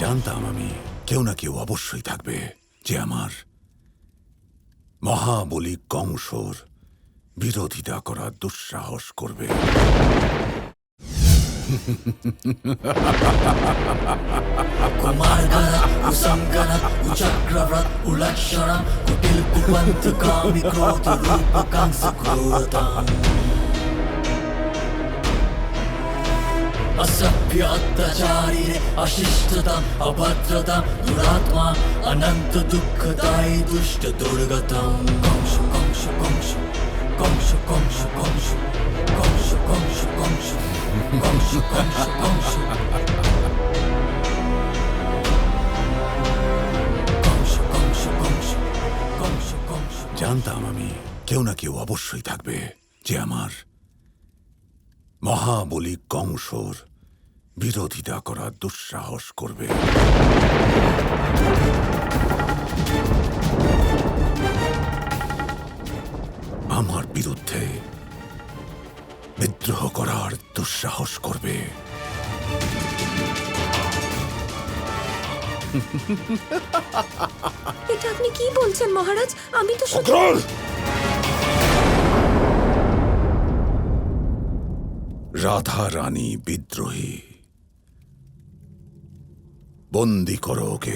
জানতাম আমি কেউ না কেউ অবশ্যই থাকবে যে আমার মহাবলী কংসর বিরোধিতা করার দুঃসাহস করবে कुमार्गणत् कुसङ्गणत् कुचक्रव्रत् कुलक्षणम् कुटिल कुपन्थ कामि क्रोध रूपकं सुक्रूरताम् असभ्य अत्याचारी रे अशिष्टतम अभद्रतम दुरात्मा अनंत दुःखदायी दुष्ट दुर्गतम कंश कंश कंश कंश कंश कंश कंश कंश कंश कंश कंश कंश कंश कंश कंश कंश कंश জানতাম আমি কেউ না কেউ অবশ্যই থাকবে যে আমার মহাবলী কংসর বিরোধিতা করার দুঃসাহস করবে। আমার বিরুদ্ধে বিদ্রোহ করার দুঃসাহস করবে। এটা আপনি কি বলছেন মহারাজ? আমি তো রাধা রানী বিদ্রোহী। বন্দি করো ওকে।